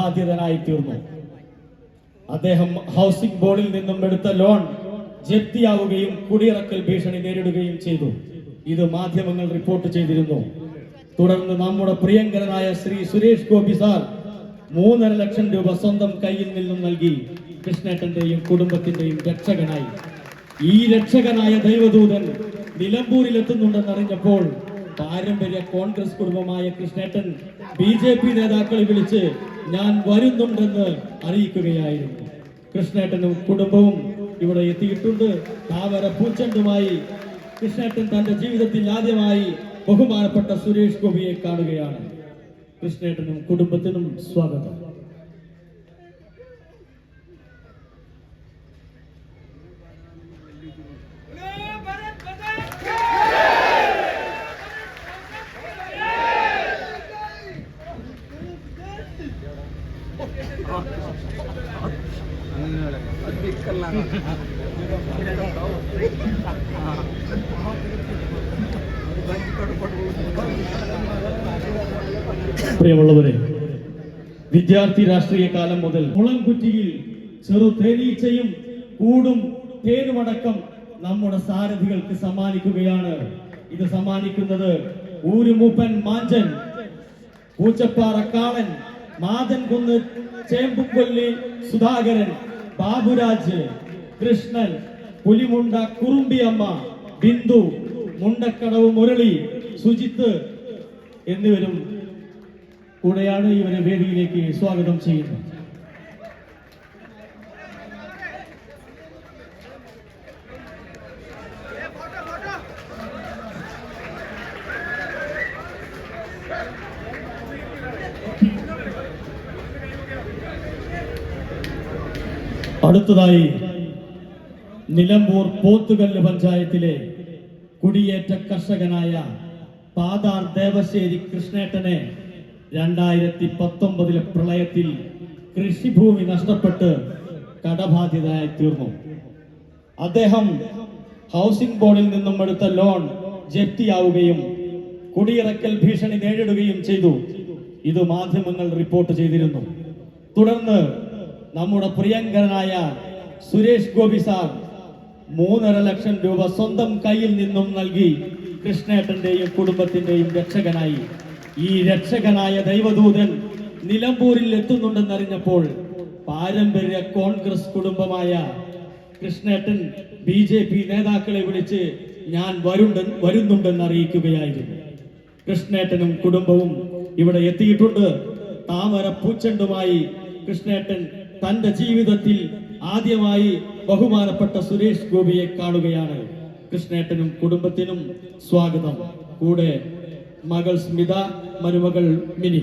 കടബാധ്യതനായി തീർന്നു അദ്ദേഹം ഹൗസിംഗ് ബോർഡിൽ നിന്നും എടുത്ത ലോൺ ജപ്തിയാവുകയും കുടിയിറക്കൽ ഭീഷണി നേരിടുകയും ചെയ്തു. ഇത് മാധ്യമങ്ങൾ റിപ്പോർട്ട് ചെയ്തിരുന്നു. തുടർന്ന് നമ്മുടെ പ്രിയങ്കരനായ ശ്രീ സുരേഷ് ഗോപി സാർ മൂന്നര ലക്ഷം രൂപ സ്വന്തം കയ്യിൽ നിന്നും നൽകി കൃഷ്ണേട്ടന്റെയും കുടുംബത്തിന്റെയും രക്ഷകനായി. ഈ രക്ഷകനായ ദൈവദൂതൻ നിലമ്പൂരിൽ എത്തുന്നുണ്ടെന്നറിഞ്ഞപ്പോൾ പാരമ്പര്യ കോൺഗ്രസ് കുടുംബമായ കൃഷ്ണേട്ടൻ ബി ജെ പി നേതാക്കളെ വിളിച്ച് ഞാൻ വരുന്നുണ്ടെന്ന് അറിയിക്കുകയായിരുന്നു. കൃഷ്ണേട്ടനും കുടുംബവും ഇവിടെ എത്തിയിട്ടുണ്ട്. താവര പൂച്ചണ്ടുമായി കൃഷ്ണേട്ടൻ തന്റെ ജീവിതത്തിൽ ആദ്യമായി ബഹുമാനപ്പെട്ട സുരേഷ് ഗോപിയെ കാണുകയാണ്. കൃഷ്ണേട്ടനും കുടുംബത്തിനും സ്വാഗതം. പ്രിയമുള്ളവരെ വിദ്യാർത്ഥി രാഷ്ട്രീയ കാലം മുതൽ മുളംകുറ്റിയിൽ ചെറു തേനീച്ചയും കൂടും തേനുമടക്കം നമ്മുടെ സാരഥികൾക്ക് സമ്മാനിക്കുകയാണ്. ഇത് സമ്മാനിക്കുന്നത് ഊരുമൂപ്പൻ മാഞ്ചൻ പൂച്ചപ്പാറ കാളൻ മാതൻ കുന്ന് ചേമ്പുകൊല്ലി സുധാകരൻ ബാബുരാജ് കൃഷ്ണൻ പുലിമുണ്ട കുറുമ്പിയമ്മ ബിന്ദു മുണ്ടക്കടവ് മുരളി സുജിത്ത് എന്നിവരും കൂടെയാണ് ഇവരെ വേദിയിലേക്ക് സ്വാഗതം ചെയ്യുന്നത്. അടുത്തതായി നിലമ്പൂർ പോത്തുകല്ല് പഞ്ചായത്തിലെ കുടിയേറ്റ കർഷകനായ പാതാർ ദേവശ്ശേരി കൃഷ്ണേട്ടനെ രണ്ടായിരത്തി പത്തൊമ്പതിലെ പ്രളയത്തിൽ കൃഷിഭൂമി നഷ്ടപ്പെട്ട് കടബാധ്യതയായി തീർന്നു. അദ്ദേഹം ഹൗസിംഗ് ബോർഡിൽ നിന്നും എടുത്ത ലോൺ ജപ്തിയാവുകയും കുടിയിറക്കൽ ഭീഷണി നേരിടുകയും ചെയ്തു. ഇത് മാധ്യമങ്ങൾ റിപ്പോർട്ട് ചെയ്തിരുന്നു. തുടർന്ന് നമ്മുടെ പ്രിയങ്കരനായ സുരേഷ് ഗോപി സാർ മൂന്നര ലക്ഷം രൂപ സ്വന്തം കയ്യിൽ നിന്നും നൽകി കൃഷ്ണേട്ടന്റെയും കുടുംബത്തിന്റെയും രക്ഷകനായി. ഈ രക്ഷകനായ ദൈവദൂതൻ നിലമ്പൂരിൽ എത്തുന്നുണ്ടെന്നറിഞ്ഞപ്പോൾ പാരമ്പര്യ കോൺഗ്രസ് കുടുംബമായ കൃഷ്ണേട്ടൻ ബി ജെ പി നേതാക്കളെ വിളിച്ച് ഞാൻ വരുണ്ട് വരുന്നുണ്ടെന്ന് അറിയിക്കുകയായിരുന്നു. കൃഷ്ണേട്ടനും കുടുംബവും ഇവിടെ എത്തിയിട്ടുണ്ട്. താമര പൂച്ചണ്ടുമായി കൃഷ്ണേട്ടൻ തന്റെ ജീവിതത്തിൽ ആദ്യമായി ബഹുമാനപ്പെട്ട സുരേഷ് ഗോപിയെ കാണുകയാണ്. കൃഷ്ണേട്ടനും കുടുംബത്തിനും സ്വാഗതം. കൂടെ മകൾ സ്മിത മരുമകൾ മിനി.